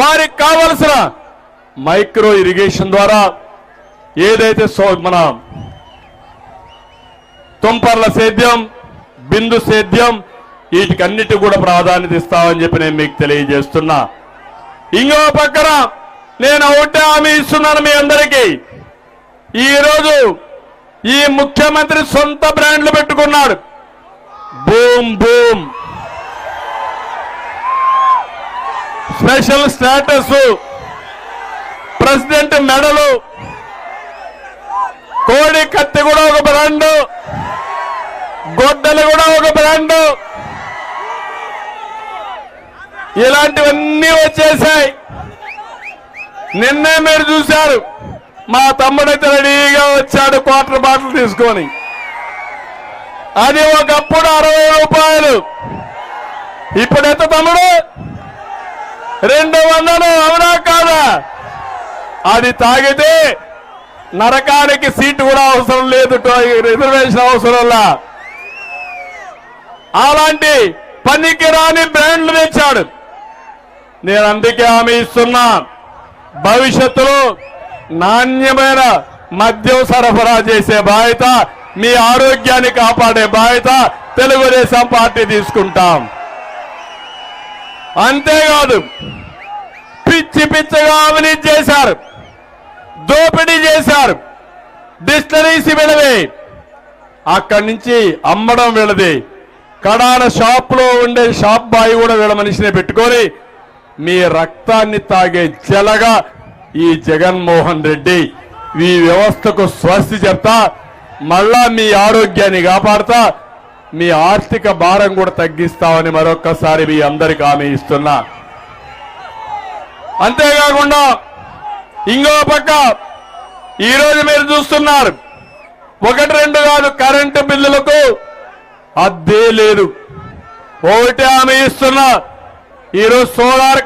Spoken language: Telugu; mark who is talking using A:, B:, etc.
A: వారికి కావలసిన మైక్రో ఇరిగేషన్ ద్వారా ఏదైతే సో మన తుంపర్ల సేద్యం బిందు సేద్యం వీటికన్నిటి కూడా ప్రాధాన్యత ఇస్తామని చెప్పి నేను మీకు తెలియజేస్తున్నా. ఇంకో పక్కన నేను ఒకటే హామీ ఇస్తున్నాను మీ అందరికీ. ఈ రోజు ఈ ముఖ్యమంత్రి సొంత బ్రాండ్లు పెట్టుకున్నాడు. Boom boom. Special status president మెడలు. కోడి కత్తి కూడా ఒక బ్రాండ్. గొడ్డలు కూడా ఒక బ్రాండ్. ఇలాంటివన్నీ వచ్చేసాయి. నిన్నే మీరు చూశారు. మా తమ్ముడైతే రెడీగా వచ్చాడు క్వార్టర్ బాటిల్ తీసుకొని. అది ఒకప్పుడు అరవై రూపాయలు. ఇప్పుడైతే తమ్ముడు? రెండు వందలు అవునా కాదా? అది తాగితే నరకానికి సీటు కూడా అవసరం లేదు రిజర్వేషన్ అవసరంలా అలాంటి పనికిరాని బ్రాండ్లు తెచ్చాడు. నేను అందుకే హామీ ఇస్తున్నా. భవిష్యత్తులో నాణ్యమైన మద్యం సరఫరా చేసే బాధ్యత మీ ఆరోగ్యాన్ని కాపాడే బాధ్యత తెలుగుదేశం పార్టీ తీసుకుంటాం. అంతేకాదు పిచ్చి పిచ్చగా అవినీతి చేశారు. దోపిడీ చేశారు. డిస్టరీస్ వీళ్ళది అక్కడి నుంచి అమ్మడం వీళ్ళది. కడాన షాప్లో ఉండే షాప్ బాయ్ కూడా వీళ్ళ మనిషిని పెట్టుకొని మీ రక్తాన్ని తాగే జలగా ఈ జగన్మోహన్ రెడ్డి. ఈ వ్యవస్థకు స్వస్తి చెప్తా మళ్ళా మీ ఆరోగ్యాన్ని కాపాడుతా మీ ఆర్థిక భారం కూడా తగ్గిస్తామని మరొక్కసారి మీ అందరికి హామీ ఇస్తున్నా. అంతేకాకుండా ఇంకో పక్క ఈరోజు మీరు చూస్తున్నారు. ఒకటి రెండు కాదు కరెంటు బిల్లులకు అద్దే లేదు. ఒకటి హామీ ఇస్తున్నా. ఈరోజు సోలార్